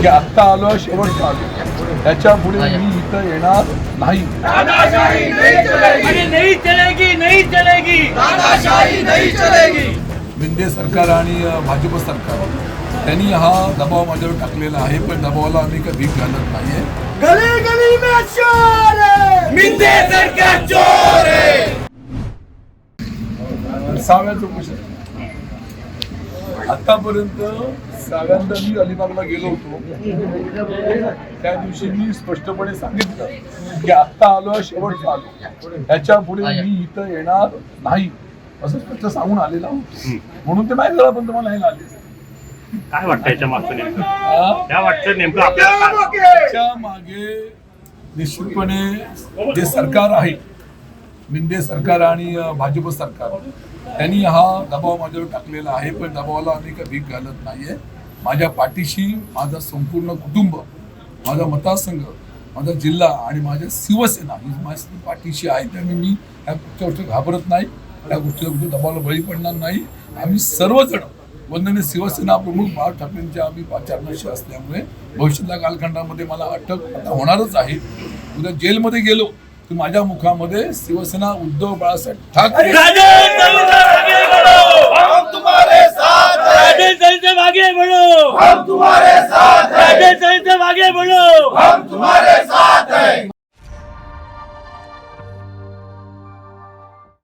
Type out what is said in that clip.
की आत्ता आलो शेवट आलो त्याच्या पुढे मी इथं येणार नाही. तानाशाही नहीं चलेगी. अरे नहीं चलेगी नहीं चलेगी. तानाशाही नहीं चलेगी. शिंदे सरकार आणि भाजप सरकार त्यांनी हा दबाव माझ्यावर टाकलेला आहे पण दबावाला आम्ही कधी घालत नाहीये. गली गली में शोर मिंदे सरकार चोर सहाव्या चौकशी. आतापर्यंत सहाव्यांदा मी अलिबागला गेलो होतो. त्या दिवशी मी स्पष्टपणे सांगितलं की आत्ता आलो शेवट आलो. त्याच्या पुढे मी इथं येणार नाही. असं स्पष्ट सांगून आलेला होतो. म्हणून ते माझ्या घरापर्यंत मला नाही आले. काय वाटतं याच्या मागचं नेमकं? हा? काय वाटतं नेमकं आपल्याला? मागे निश्चितपणे जे सरकार आहे मिंदे सरकार आणि भाजप सरकार. त्यांनी हा दबाव माझ्यावर टाकलेला आहे पण दबावाला आम्ही कधी घालत नाहीये. माझ्या पाठीशी माझं संपूर्ण कुटुंब माझा मतदारसंघ माझा जिल्हा आणि माझ्या शिवसेना ही माझ्या पाठीशी आहे त्यामुळे मी ह्या गोष्टी घाबरत नाही. त्या गोष्टीला कुठे दबावाला बळी पडणार नाही. आम्ही सर्वजण वंदने शिवसेना प्रमुख बाळा ठाकरेंच्या आम्ही पाचारणाशी असल्यामुळे भविष्यातल्या कालखंडामध्ये मला अटक आता होणारच आहे. उद्या जेलमध्ये गेलो. की माझ्या मुखामध्ये शिवसेना उद्धव बाळासाहेब ठाकरे मागे बढ़ो हम तुम्हारे साथ हैं। आगे बढ़ो हम तुम्हारे साथ